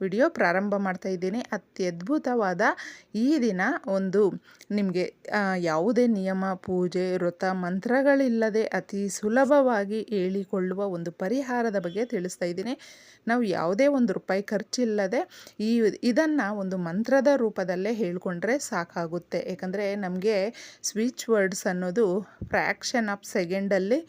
Video ಪ್ರಾರಂಭ ಮಾಡ್ತಾ ಇದ್ದೀನಿ. ಅತ್ಯದ್ಭುತವಾದ ಈ ದಿನ ಒಂದು ನಿಮಗೆ ಯಾವುದೇ ನಿಯಮ, ಪೂಜೆ, ವ್ರತ, ಮಂತ್ರಗಳಿಲ್ಲದೆ ಅತಿ ಸುಲಭವಾಗಿ ಹೇಳಿಕೊಳ್ಳುವ ಒಂದು ಪರಿಹಾರದ ಬಗ್ಗೆ ತಿಳಿಸ್ತಾ ಇದ್ದೀನಿ. ನಾವು ಯಾವುದೇ ಒಂದು ರೂಪಾಯಿ ಖರ್ಚಿಲ್ಲದೆ ಈ ಇದನ್ನು ಒಂದು ಮಂತ್ರದ ರೂಪದಲ್ಲೇ ಹೇಳಿಕೊಂಡ್ರೆ ಸಾಕಾಗುತ್ತೆ. ಯಾಕಂದರೆ ನಮಗೆ ಸ್ವಿಚ್ ವರ್ಡ್ಸ್ ಅನ್ನೋದು ಫ್ರ್ಯಾಕ್ಷನ್ ಆಫ್ ಸೆಕೆಂಡಲ್ಲಿ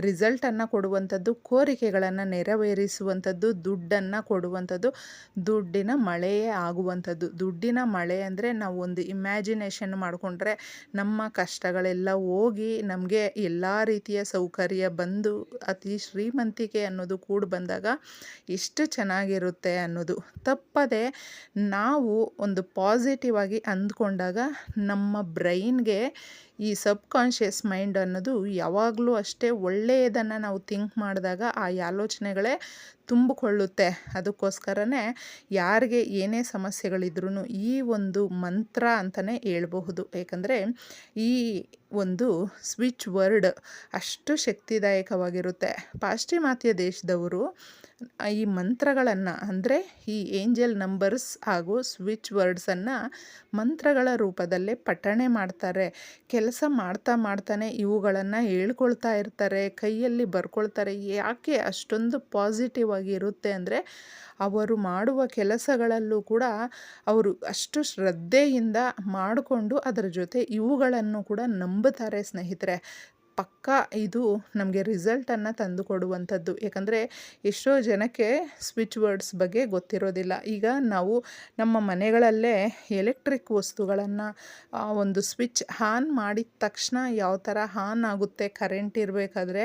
ರಿಸಲ್ಟನ್ನು ಕೊಡುವಂಥದ್ದು, ಕೋರಿಕೆಗಳನ್ನು ನೆರವೇರಿಸುವಂಥದ್ದು, ದುಡ್ಡನ್ನು ಕೊಡುವಂಥದ್ದು ದುಡ್ಡಿನ ಮಳೆಯೇ ಆಗುವಂಥದ್ದು. ದುಡ್ಡಿನ ಮಳೆ ಅಂದರೆ ನಾವು ಒಂದು ಇಮ್ಯಾಜಿನೇಷನ್ ಮಾಡಿಕೊಂಡ್ರೆ ನಮ್ಮ ಕಷ್ಟಗಳೆಲ್ಲ ಹೋಗಿ ನಮಗೆ ಎಲ್ಲ ರೀತಿಯ ಸೌಕರ್ಯ ಬಂದು ಅತಿ ಶ್ರೀಮಂತಿಕೆ ಅನ್ನೋದು ಕೂಡ ಬಂದಾಗ ಎಷ್ಟು ಚೆನ್ನಾಗಿರುತ್ತೆ ಅನ್ನೋದು. ತಪ್ಪದೆ ನಾವು ಒಂದು ಪಾಸಿಟಿವ್ ಆಗಿ ಅಂದ್ಕೊಂಡಾಗ ನಮ್ಮ ಬ್ರೈನ್ಗೆ ಈ ಸಬ್ ಕಾನ್ಷಿಯಸ್ ಮೈಂಡ್ ಅನ್ನೋದು ಯಾವಾಗಲೂ ಅಷ್ಟೇ ಒಳ್ಳೆಯದನ್ನು ನಾವು ಥಿಂಕ್ ಮಾಡಿದಾಗ ಆ ಆಲೋಚನೆಗಳೇ ತುಂಬಿಕೊಳ್ಳುತ್ತೆ. ಅದಕ್ಕೋಸ್ಕರನೇ ಯಾರಿಗೆ ಏನೇ ಸಮಸ್ಯೆಗಳಿದ್ರೂ ಈ ಒಂದು ಮಂತ್ರ ಅಂತಲೇ ಹೇಳ್ಬಹುದು. ಏಕೆಂದರೆ ಈ ಒಂದು ಸ್ವಿಚ್ ವರ್ಡ್ ಅಷ್ಟು ಶಕ್ತಿದಾಯಕವಾಗಿರುತ್ತೆ. ಪಾಶ್ಚಿಮಾತ್ಯ ದೇಶದವರು ಈ ಮಂತ್ರಗಳನ್ನು ಅಂದರೆ ಈ ಏಂಜಲ್ ನಂಬರ್ಸ್ ಹಾಗೂ ಸ್ವಿಚ್ ವರ್ಡ್ಸನ್ನು ಮಂತ್ರಗಳ ರೂಪದಲ್ಲೇ ಪಠಣೆ ಮಾಡ್ತಾರೆ. ಕೆಲಸ ಮಾಡ್ತಾ ಮಾಡ್ತಾನೆ ಇವುಗಳನ್ನು ಹೇಳ್ಕೊಳ್ತಾ ಇರ್ತಾರೆ, ಕೈಯಲ್ಲಿ ಬರ್ಕೊಳ್ತಾರೆ. ಯಾಕೆ ಅಷ್ಟೊಂದು ಪಾಸಿಟಿವ್ ಆಗಿ ಇರುತ್ತೆ ಅಂದರೆ ಅವರು ಮಾಡುವ ಕೆಲಸಗಳಲ್ಲೂ ಕೂಡ ಅವರು ಅಷ್ಟು ಶ್ರದ್ಧೆಯಿಂದ ಮಾಡಿಕೊಂಡು ಅದರ ಜೊತೆ ಇವುಗಳನ್ನು ಕೂಡ ನಂಬುತ್ತಾರೆ ಸ್ನೇಹಿತರೆ. ಪಕ್ಕ ಇದು ನಮಗೆ ರಿಸಲ್ಟನ್ನು ತಂದು ಕೊಡುವಂಥದ್ದು. ಯಾಕಂದರೆ ಎಷ್ಟೋ ಜನಕ್ಕೆ ಸ್ವಿಚ್ ವರ್ಡ್ಸ್ ಬಗ್ಗೆ ಗೊತ್ತಿರೋದಿಲ್ಲ. ಈಗ ನಾವು ನಮ್ಮ ಮನೆಗಳಲ್ಲೇ ಎಲೆಕ್ಟ್ರಿಕ್ ವಸ್ತುಗಳನ್ನು ಒಂದು ಸ್ವಿಚ್ ಆನ್ ಮಾಡಿದ ತಕ್ಷಣ ಯಾವ ಥರ ಆನ್ ಆಗುತ್ತೆ ಕರೆಂಟ್ ಇರಬೇಕಾದ್ರೆ,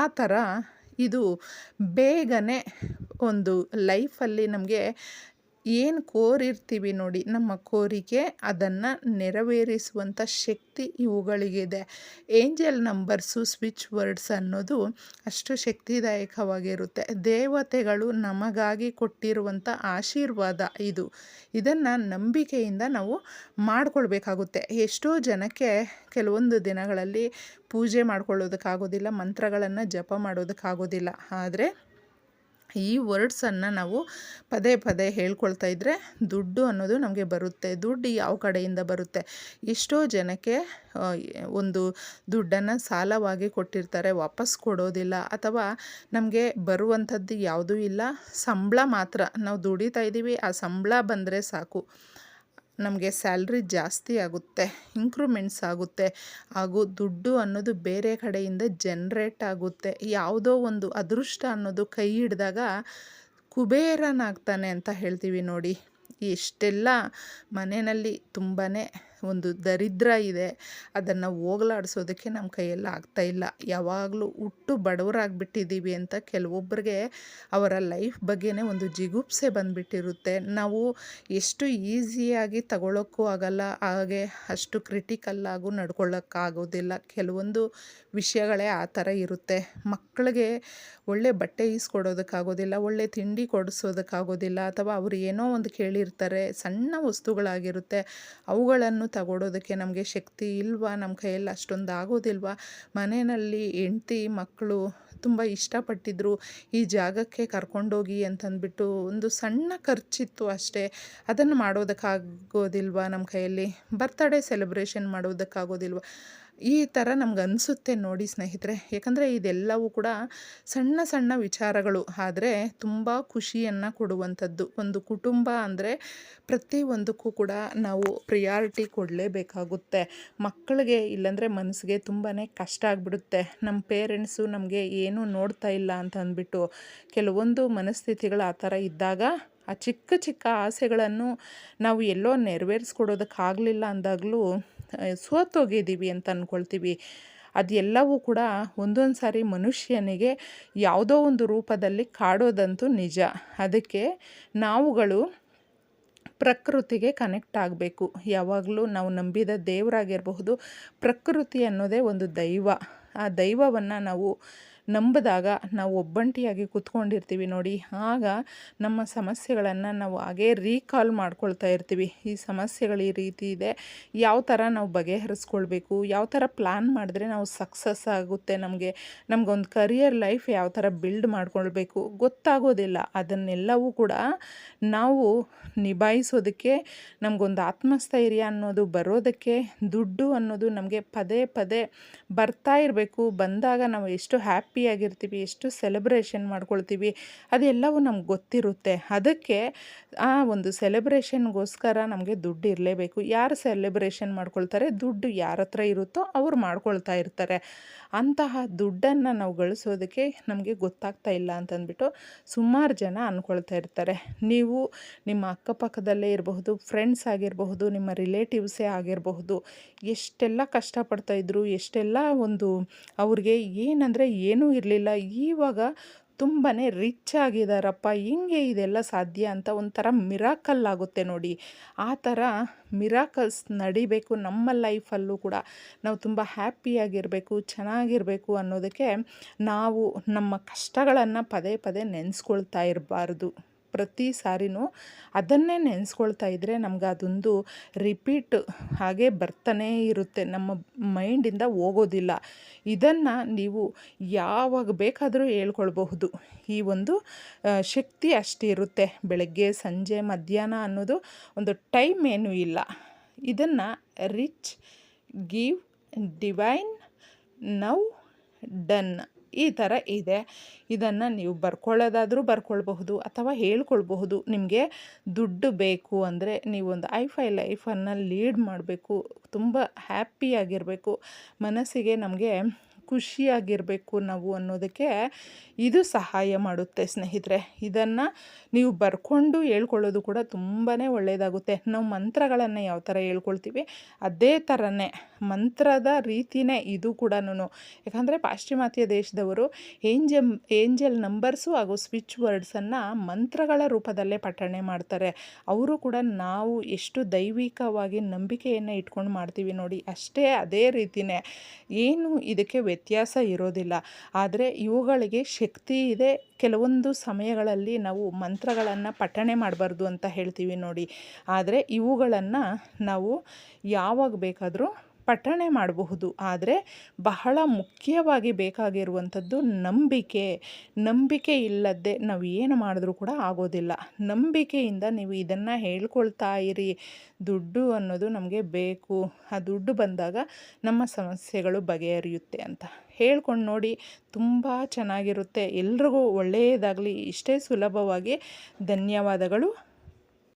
ಆ ಥರ ಇದು ಬೇಗನೆ ಒಂದು ಲೈಫಲ್ಲಿ ನಮಗೆ ಏನು ಕೋರಿರ್ತೀವಿ ನೋಡಿ, ನಮ್ಮ ಕೋರಿಕೆ ಅದನ್ನು ನೆರವೇರಿಸುವಂಥ ಶಕ್ತಿ ಇವುಗಳಿಗಿದೆ. ಏಂಜಲ್ ನಂಬರ್ಸು ಸ್ವಿಚ್ ವರ್ಡ್ಸ್ ಅನ್ನೋದು ಅಷ್ಟು ಶಕ್ತಿದಾಯಕವಾಗಿರುತ್ತೆ. ದೇವತೆಗಳು ನಮಗಾಗಿ ಕೊಟ್ಟಿರುವಂಥ ಆಶೀರ್ವಾದ ಇದು. ಇದನ್ನು ನಂಬಿಕೆಯಿಂದ ನಾವು ಮಾಡಿಕೊಳ್ಬೇಕಾಗುತ್ತೆ. ಎಷ್ಟೋ ಜನಕ್ಕೆ ಕೆಲವೊಂದು ದಿನಗಳಲ್ಲಿ ಪೂಜೆ ಮಾಡ್ಕೊಳ್ಳೋದಕ್ಕಾಗೋದಿಲ್ಲ, ಮಂತ್ರಗಳನ್ನು ಜಪ ಮಾಡೋದಕ್ಕಾಗೋದಿಲ್ಲ. ಆದರೆ ಈ ವರ್ಡ್ಸನ್ನು ನಾವು ಪದೇ ಪದೇ ಹೇಳ್ಕೊಳ್ತಾ ಇದ್ದರೆ ದುಡ್ಡು ಅನ್ನೋದು ನಮಗೆ ಬರುತ್ತೆ. ದುಡ್ಡು ಯಾವ ಕಡೆಯಿಂದ ಬರುತ್ತೆ? ಎಷ್ಟೋ ಜನಕ್ಕೆ ಒಂದು ದುಡ್ಡನ್ನು ಸಾಲವಾಗಿ ಕೊಟ್ಟಿರ್ತಾರೆ, ವಾಪಸ್ ಕೊಡೋದಿಲ್ಲ ಅಥವಾ ನಮಗೆ ಬರುವಂಥದ್ದು ಯಾವುದೂ ಇಲ್ಲ. ಸಂಬಳ ಮಾತ್ರ ನಾವು ದುಡಿತಾ ಇದ್ದೀವಿ ಆ ಸಂಬಳ ಬಂದರೆ ಸಾಕು. ನಮಗೆ ಸ್ಯಾಲ್ರಿ ಜಾಸ್ತಿ ಆಗುತ್ತೆ ಇಂಕ್ರೂಮೆಂಟ್ಸ್ ಆಗುತ್ತೆ, ಹಾಗೂ ದುಡ್ಡು ಅನ್ನೋದು ಬೇರೆ ಕಡೆಯಿಂದ ಜನ್ರೇಟ್ ಆಗುತ್ತೆ. ಯಾವುದೋ ಒಂದು ಅದೃಷ್ಟ ಅನ್ನೋದು ಕೈ ಹಿಡಿದಾಗ ಕುಬೇರನಾಗ್ತಾನೆ ಅಂತ ಹೇಳ್ತೀವಿ ನೋಡಿ. ಎಷ್ಟೆಲ್ಲ ಮನೆಯಲ್ಲಿ ತುಂಬಾ ಒಂದು ದರಿದ್ರ ಇದೆ, ಅದನ್ನು ಹೋಗಲಾಡಿಸೋದಕ್ಕೆ ನಮ್ಮ ಕೈಯಲ್ಲಿ ಇಲ್ಲ. ಯಾವಾಗಲೂ ಹುಟ್ಟು ಬಡವರಾಗ್ಬಿಟ್ಟಿದ್ದೀವಿ ಅಂತ ಕೆಲವೊಬ್ಬರಿಗೆ ಅವರ ಲೈಫ್ ಬಗ್ಗೆನೇ ಒಂದು ಜಿಗುಪ್ಸೆ ಬಂದುಬಿಟ್ಟಿರುತ್ತೆ. ನಾವು ಎಷ್ಟು ಈಸಿಯಾಗಿ ತಗೊಳ್ಳೋಕ್ಕೂ ಆಗಲ್ಲ, ಹಾಗೆ ಅಷ್ಟು ಕ್ರಿಟಿಕಲ್ಲಾಗೂ ನಡ್ಕೊಳ್ಳೋಕ್ಕಾಗೋದಿಲ್ಲ ಕೆಲವೊಂದು ವಿಷಯಗಳೇ ಆ ಥರ ಇರುತ್ತೆ. ಮಕ್ಕಳಿಗೆ ಒಳ್ಳೆ ಬಟ್ಟೆ ಈಸ್ಕೊಡೋದಕ್ಕಾಗೋದಿಲ್ಲ, ಒಳ್ಳೆ ತಿಂಡಿ ಕೊಡಿಸೋದಕ್ಕಾಗೋದಿಲ್ಲ, ಅಥವಾ ಅವರು ಏನೋ ಒಂದು ಕೇಳಿರ್ತಾರೆ, ಸಣ್ಣ ವಸ್ತುಗಳಾಗಿರುತ್ತೆ, ಅವುಗಳನ್ನು ತಗೊಡೋದಕ್ಕೆ ನಮಗೆ ಶಕ್ತಿ ಇಲ್ವಾ? ನಮ್ಮ ಕೈಯಲ್ಲಿ ಅಷ್ಟೊಂದು ಆಗೋದಿಲ್ವಾ? ಮನೆಯಲ್ಲಿ ಹೆಂಡ್ತಿ ಮಕ್ಕಳು ತುಂಬ ಇಷ್ಟಪಟ್ಟಿದ್ರು ಈ ಜಾಗಕ್ಕೆ ಕರ್ಕೊಂಡೋಗಿ ಅಂತಂದ್ಬಿಟ್ಟು ಒಂದು ಸಣ್ಣ ಖರ್ಚಿತ್ತು ಅಷ್ಟೇ. ಅದನ್ನು ಮಾಡೋದಕ್ಕಾಗೋದಿಲ್ವಾ ನಮ್ಮ ಕೈಯಲ್ಲಿ? ಬರ್ತಡೇ ಸೆಲೆಬ್ರೇಷನ್ ಮಾಡೋದಕ್ಕಾಗೋದಿಲ್ವ? ಈ ಥರ ನಮ್ಗೆ ಅನಿಸುತ್ತೆ ನೋಡಿ ಸ್ನೇಹಿತರೆ. ಯಾಕಂದರೆ ಇದೆಲ್ಲವೂ ಕೂಡ ಸಣ್ಣ ಸಣ್ಣ ವಿಚಾರಗಳು. ಆದರೆ ತುಂಬ ಖುಷಿಯನ್ನು ಕೊಡುವಂಥದ್ದು. ಒಂದು ಕುಟುಂಬ ಅಂದರೆ ಪ್ರತಿಯೊಂದಕ್ಕೂ ಕೂಡ ನಾವು ಪ್ರಿಯಾರಿಟಿ ಕೊಡಲೇಬೇಕಾಗುತ್ತೆ. ಮಕ್ಕಳಿಗೆ ಇಲ್ಲಾಂದರೆ ಮನಸ್ಸಿಗೆ ತುಂಬಾ ಕಷ್ಟ ಆಗಿಬಿಡುತ್ತೆ. ನಮ್ಮ ಪೇರೆಂಟ್ಸು ನಮಗೆ ಏನೂ ನೋಡ್ತಾ ಇಲ್ಲ ಅಂತ ಅಂದ್ಬಿಟ್ಟು ಕೆಲವೊಂದು ಮನಸ್ಥಿತಿಗಳು ಆ ಥರ ಇದ್ದಾಗ ಆ ಚಿಕ್ಕ ಚಿಕ್ಕ ಆಸೆಗಳನ್ನು ನಾವು ಎಲ್ಲೋ ನೆರವೇರಿಸ್ಕೊಡೋದಕ್ಕಾಗಲಿಲ್ಲ ಅಂದಾಗಲೂ ಸೋತೋಗಿದ್ದೀವಿ ಅಂತ ಅಂದ್ಕೊಳ್ತೀವಿ ಅದೆಲ್ಲವೂ ಕೂಡ ಒಂದೊಂದು ಸಾರಿ ಮನುಷ್ಯನಿಗೆ ಯಾವುದೋ ಒಂದು ರೂಪದಲ್ಲಿ ಕಾಡೋದಂತೂ ನಿಜ. ಅದಕ್ಕೆ ನಾವುಗಳು ಪ್ರಕೃತಿಗೆ ಕನೆಕ್ಟ್ ಆಗಬೇಕು. ಯಾವಾಗಲೂ ನಾವು ನಂಬಿದ ದೇವರಾಗಿರಬಹುದು ಪ್ರಕೃತಿ ಅನ್ನೋದೇ ಒಂದು ದೈವ. ಆ ದೈವವನ್ನು ನಾವು ನಂಬಿದಾಗ ನಾವು ಒಬ್ಬಂಟಿಯಾಗಿ ಕೂತ್ಕೊಂಡಿರ್ತೀವಿ ನೋಡಿ. ಆಗ ನಮ್ಮ ಸಮಸ್ಯೆಗಳನ್ನು ನಾವು ಹಾಗೇ ರೀಕಾಲ್ ಮಾಡ್ಕೊಳ್ತಾ ಇರ್ತೀವಿ. ಈ ಸಮಸ್ಯೆಗಳು ಈ ರೀತಿ ಇದೆ. ಯಾವ ಥರ ನಾವು ಬಗೆಹರಿಸ್ಕೊಳ್ಬೇಕು? ಯಾವ ಥರ ಪ್ಲ್ಯಾನ್ ಮಾಡಿದ್ರೆ ನಾವು ಸಕ್ಸಸ್ ಆಗುತ್ತೆ? ನಮಗೆ, ನಮಗೊಂದು ಕರಿಯರ್ ಲೈಫ್ ಯಾವ ಥರ ಬಿಲ್ಡ್ ಮಾಡ್ಕೊಳ್ಬೇಕು? ಗೊತ್ತಾಗೋದಿಲ್ಲ. ಅದನ್ನೆಲ್ಲವೂ ಕೂಡ ನಾವು ನಿಭಾಯಿಸೋದಕ್ಕೆ, ನಮಗೊಂದು ಆತ್ಮಸ್ಥೈರ್ಯ ಅನ್ನೋದು ಬರೋದಕ್ಕೆ, ದುಡ್ಡು ಅನ್ನೋದು ನಮಗೆ ಪದೇ ಪದೇ ಬರ್ತಾ ಇರಬೇಕು. ಬಂದಾಗ ನಾವು ಎಷ್ಟು ಹ್ಯಾಪಿಯಾಗಿರ್ತೀವಿ ಎಷ್ಟು ಸೆಲೆಬ್ರೇಷನ್ ಮಾಡ್ಕೊಳ್ತೀವಿ, ಅದೆಲ್ಲವೂ ನಮ್ಗೆ ಗೊತ್ತಿರುತ್ತೆ. ಅದಕ್ಕೆ ಆ ಒಂದು ಸೆಲೆಬ್ರೇಷನ್ಗೋಸ್ಕರ ನಮಗೆ ದುಡ್ಡು ಇರಲೇಬೇಕು. ಯಾರು ಸೆಲೆಬ್ರೇಷನ್ ಮಾಡ್ಕೊಳ್ತಾರೆ? ದುಡ್ಡು ಯಾರ ಹತ್ರ ಇರುತ್ತೋ ಅವ್ರು ಮಾಡ್ಕೊಳ್ತಾ ಇರ್ತಾರೆ. ಅಂತಹ ದುಡ್ಡನ್ನು ನಾವು ಗಳಿಸೋದಕ್ಕೆ ನಮಗೆ ಗೊತ್ತಾಗ್ತಾ ಇಲ್ಲ ಅಂತಂದ್ಬಿಟ್ಟು ಸುಮಾರು ಜನ ಅಂದ್ಕೊಳ್ತಾ ಇರ್ತಾರೆ. ನೀವು ನಿಮ್ಮ ಅಕ್ಕಪಕ್ಕದಲ್ಲೇ ಇರಬಹುದು ಫ್ರೆಂಡ್ಸ್ ಆಗಿರಬಹುದು, ನಿಮ್ಮ ರಿಲೇಟಿವ್ಸೇ ಆಗಿರಬಹುದು, ಎಷ್ಟೆಲ್ಲ ಕಷ್ಟಪಡ್ತಾಯಿದ್ರು ಎಷ್ಟೆಲ್ಲ ಒಂದು ಅವ್ರಿಗೆ ಏನಂದರೆ ಏನೂ ಇರಲಿಲ್ಲ. ಈವಾಗ ತುಂಬಾ ರಿಚ್ ಆಗಿದ್ದಾರಪ್ಪ ಹಿಂಗೆ ಇದೆಲ್ಲ ಸಾಧ್ಯ ಅಂತ ಒಂಥರ ಮಿರಾಕಲ್ ಆಗುತ್ತೆ ನೋಡಿ. ಆ ಥರ ಮಿರಾಕಲ್ಸ್ ನಡಿಬೇಕು ನಮ್ಮ ಲೈಫಲ್ಲೂ ಕೂಡ. ನಾವು ತುಂಬ ಹ್ಯಾಪಿಯಾಗಿರಬೇಕು ಚೆನ್ನಾಗಿರಬೇಕು ಅನ್ನೋದಕ್ಕೆ ನಾವು ನಮ್ಮ ಕಷ್ಟಗಳನ್ನು ಪದೇ ಪದೇ ನೆನೆಸ್ಕೊಳ್ತಾ ಇರಬಾರ್ದು. ಪ್ರತಿ ಸಾರಿನೂ ಅದನ್ನೇ ನೆನೆಸ್ಕೊಳ್ತಾ ಇದ್ದರೆ ನಮ್ಗೆ ಅದೊಂದು ರಿಪೀಟ್ ಹಾಗೆ ಬರ್ತಾನೇ ಇರುತ್ತೆ. ನಮ್ಮ ಮೈಂಡಿಂದ ಹೋಗೋದಿಲ್ಲ. ಇದನ್ನು ನೀವು ಯಾವಾಗ ಬೇಕಾದರೂ ಹೇಳ್ಕೊಳ್ಬಹುದು. ಈ ಒಂದು ಶಕ್ತಿ ಅಷ್ಟಿರುತ್ತೆ ಬೆಳಗ್ಗೆ, ಸಂಜೆ, ಮಧ್ಯಾಹ್ನ ಅನ್ನೋದು ಒಂದು ಟೈಮ್ ಏನೂ ಇಲ್ಲ. ಇದನ್ನು rich, give, divine, now, done. ಈ ಥರ ಇದೆ. ಇದನ್ನು ನೀವು ಬರ್ಕೊಳ್ಳೋದಾದರೂ ಬರ್ಕೊಳ್ಬಹುದು ಅಥವಾ ಹೇಳ್ಕೊಳ್ಬಹುದು. ನಿಮಗೆ ದುಡ್ಡು ಬೇಕು ಅಂದರೆ ನೀವೊಂದು ಫೈ ಲೈಫನ್ನು ಲೀಡ್ ಮಾಡಬೇಕು. ತುಂಬ ಹ್ಯಾಪಿಯಾಗಿರಬೇಕು ಮನಸ್ಸಿಗೆ ನಮಗೆ ಖುಷಿಯಾಗಿರಬೇಕು ನಾವು ಅನ್ನೋದಕ್ಕೆ ಇದು ಸಹಾಯ ಮಾಡುತ್ತೆ, ಸ್ನೇಹಿತರೆ. ಇದನ್ನು ನೀವು ಬರ್ಕೊಂಡು ಹೇಳ್ಕೊಳ್ಳೋದು ಕೂಡ ತುಂಬಾ ಒಳ್ಳೆಯದಾಗುತ್ತೆ ನಾವು ಮಂತ್ರಗಳನ್ನು ಯಾವ ಥರ ಹೇಳ್ಕೊಳ್ತೀವಿ, ಅದೇ ಥರನೇ ಮಂತ್ರದ ರೀತಿಯೇ ಇದು ಕೂಡ ಯಾಕಂದರೆ ಪಾಶ್ಚಿಮಾತ್ಯ ದೇಶದವರು ಏಂಜಲ್ ಏಂಜಲ್ ನಂಬರ್ಸು ಹಾಗೂ ಸ್ವಿಚ್ ವರ್ಡ್ಸನ್ನು ಮಂತ್ರಗಳ ರೂಪದಲ್ಲೇ ಪಠಣೆ ಮಾಡ್ತಾರೆ. ಅವರು ಕೂಡ ನಾವು ಎಷ್ಟು ದೈವಿಕವಾಗಿ ನಂಬಿಕೆಯನ್ನು ಇಟ್ಕೊಂಡು ಮಾಡ್ತೀವಿ ನೋಡಿ, ಅಷ್ಟೇ ಅದೇ ರೀತಿಯೇ ಏನು ಇದಕ್ಕೆ ವ್ಯತ್ಯಾಸ ಇರೋದಿಲ್ಲ. ಆದರೆ ಇವುಗಳಿಗೆ ಶಕ್ತಿ ಇದೆ. ಕೆಲವೊಂದು ಸಮಯಗಳಲ್ಲಿ ನಾವು ಮಂತ್ರಗಳನ್ನು ಪಠಣೆ ಮಾಡಬಾರ್ದು ಅಂತ ಹೇಳ್ತೀವಿ ನೋಡಿ. ಆದರೆ ಇವುಗಳನ್ನು ನಾವು ಯಾವಾಗ ಬೇಕಾದರೂ ಪಠಣೆ ಮಾಡಬಹುದು. ಆದರೆ ಬಹಳ ಮುಖ್ಯವಾಗಿ ಬೇಕಾಗಿರುವಂಥದ್ದು ನಂಬಿಕೆ. ನಂಬಿಕೆ ಇಲ್ಲದೆ ನಾವು ಏನು ಮಾಡಿದ್ರೂ ಕೂಡ ಆಗೋದಿಲ್ಲ. ನಂಬಿಕೆಯಿಂದ ನೀವು ಇದನ್ನು ಹೇಳ್ಕೊಳ್ತಾ ಇರಿ. ದುಡ್ಡು ಅನ್ನೋದು ನಮಗೆ ಬೇಕು. ಆ ದುಡ್ಡು ಬಂದಾಗ ನಮ್ಮ ಸಮಸ್ಯೆಗಳು ಬಗೆಹರಿಯುತ್ತೆ ಅಂತ. ಹೇಳ್ಕೊಂಡು ನೋಡಿ ತುಂಬ ಚೆನ್ನಾಗಿರುತ್ತೆ. ಎಲ್ರಿಗೂ ಒಳ್ಳೆಯದಾಗಲಿ. ಇಷ್ಟೇ ಸುಲಭವಾಗಿ ಧನ್ಯವಾದಗಳು.